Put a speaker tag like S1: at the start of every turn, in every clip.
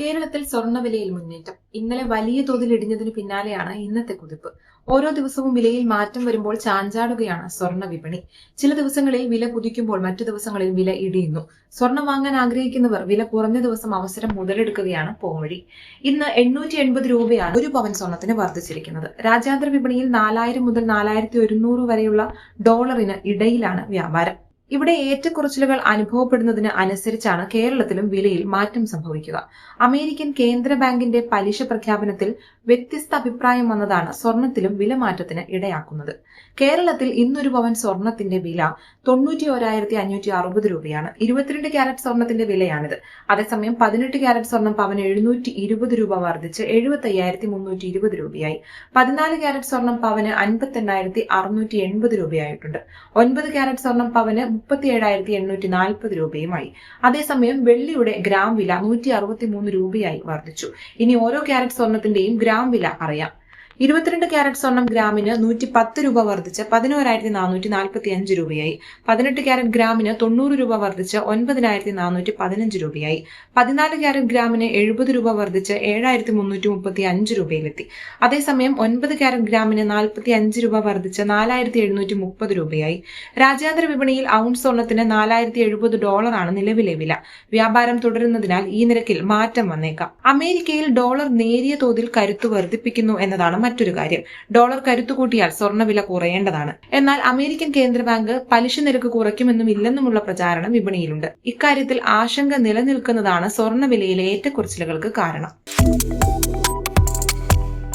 S1: കേരളത്തിൽ സ്വർണവിലയിൽ മുന്നേറ്റം. ഇന്നലെ വലിയ തോതിൽ ഇടിഞ്ഞതിന് പിന്നാലെയാണ് ഇന്നത്തെ കുതിപ്പ്. ഓരോ ദിവസവും വിലയിൽ മാറ്റം വരുമ്പോൾ ചാഞ്ചാടുകയാണ് സ്വർണ വിപണി. ചില ദിവസങ്ങളിൽ വില കുതിക്കുമ്പോൾ മറ്റു ദിവസങ്ങളിൽ വില ഇടിയുന്നു. സ്വർണം വാങ്ങാൻ ആഗ്രഹിക്കുന്നവർ വില കുറഞ്ഞ ദിവസം അവസരം മുതലെടുക്കുകയാണ് പോംവഴി. ഇന്ന് എണ്ണൂറ്റി എൺപത് രൂപയാണ് ഒരു പവൻ സ്വർണത്തിന് വർദ്ധിച്ചിരിക്കുന്നത്. രാജ്യാന്തര വിപണിയിൽ നാലായിരം മുതൽ നാലായിരത്തി ഒരുന്നൂറ് വരെയുള്ള ഡോളറിന് ഇടയിലാണ് വ്യാപാരം. ഇവിടെ ഏറ്റക്കുറച്ചിലുകൾ അനുഭവപ്പെടുന്നതിന് അനുസരിച്ചാണ് കേരളത്തിലും വിലയിൽ മാറ്റം സംഭവിക്കുക. അമേരിക്കൻ കേന്ദ്ര ബാങ്കിന്റെ പലിശ പ്രഖ്യാപനത്തിൽ വ്യത്യസ്ത അഭിപ്രായം വന്നതാണ് സ്വർണത്തിലും വില മാറ്റത്തിന് ഇടയാക്കുന്നത്. കേരളത്തിൽ ഇന്നൊരു പവൻ സ്വർണത്തിന്റെ വില തൊണ്ണൂറ്റി ഒരായിരത്തി അഞ്ഞൂറ്റി അറുപത് രൂപയാണ്. ഇരുപത്തിരണ്ട് ക്യാരറ്റ് സ്വർണത്തിന്റെ വിലയാണിത്. അതേസമയം പതിനെട്ട് ക്യാരറ്റ് സ്വർണം പവൻ എഴുന്നൂറ്റി ഇരുപത് രൂപ വർദ്ധിച്ച് എഴുപത്തി അയ്യായിരത്തി മുന്നൂറ്റി ഇരുപത് രൂപയായി. പതിനാല് ക്യാരറ്റ് സ്വർണം പവന് അൻപത്തി എണ്ണായിരത്തി അറുന്നൂറ്റി എൺപത് രൂപയായിട്ടുണ്ട്. ഒൻപത് ക്യാരറ്റ് സ്വർണം പവന് മുപ്പത്തി ഏഴായിരത്തി എണ്ണൂറ്റി നാൽപ്പത് രൂപയുമായി. അതേസമയം വെള്ളിയുടെ ഗ്രാം വില നൂറ്റി അറുപത്തി മൂന്ന് രൂപയായി വർദ്ധിച്ചു. ഇനി ഓരോ ക്യാരറ്റ് സ്വർണത്തിന്റെയും ഗ്രാം വില അറിയാം. ഇരുപത്തിരണ്ട് ക്യാരറ്റ് സ്വർണം ഗ്രാമിന് നൂറ്റി പത്ത് രൂപ വർദ്ധിച്ച് പതിനോരായിരത്തി നാനൂറ്റി നാൽപ്പത്തി അഞ്ച് രൂപയായി. പതിനെട്ട് ക്യാരറ്റ് ഗ്രാമിന് തൊണ്ണൂറ് രൂപ വർദ്ധിച്ച് ഒൻപതിനായിരത്തി നാനൂറ്റി പതിനഞ്ച് രൂപയായി. പതിനാല് ക്യാരറ്റ് ഗ്രാമിന് എഴുപത് രൂപ വർദ്ധിച്ച് ഏഴായിരത്തി മുന്നൂറ്റി മുപ്പത്തി അഞ്ച് രൂപയിലെത്തി. അതേസമയം ഒൻപത് ക്യാരറ്റ് ഗ്രാമിന് നാൽപ്പത്തി അഞ്ച് രൂപ വർദ്ധിച്ച് നാലായിരത്തി എഴുന്നൂറ്റി മുപ്പത് രൂപയായി. രാജ്യാന്തര വിപണിയിൽ ഔൺസ് സ്വർണത്തിന് നാലായിരത്തി എഴുപത് ഡോളറാണ് നിലവിലെ വില. വ്യാപാരം തുടരുന്നതിനാൽ ഈ നിരക്കിൽ മാറ്റം വന്നേക്കാം. അമേരിക്കയിൽ ഡോളർ നേരിയ തോതിൽ കരുത്ത് വർദ്ധിപ്പിക്കുന്നു എന്നതാണ് മറ്റൊരു കാര്യം. ഡോളർ കരുത്തുകൂട്ടിയാൽ സ്വർണവില കുറയേണ്ടതാണ്. എന്നാൽ അമേരിക്കൻ കേന്ദ്ര ബാങ്ക് പലിശ നിരക്ക് കുറയ്ക്കുമെന്നും ഇല്ലെന്നുമുള്ള പ്രചാരണം വിപണിയിലുണ്ട്. ഇക്കാര്യത്തിൽ ആശങ്ക നിലനിൽക്കുന്നതാണ് സ്വർണവിലയിലെ ഏറ്റക്കുറച്ചിലുകൾക്ക് കാരണം.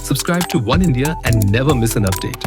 S2: Subscribe to One India and never miss an update.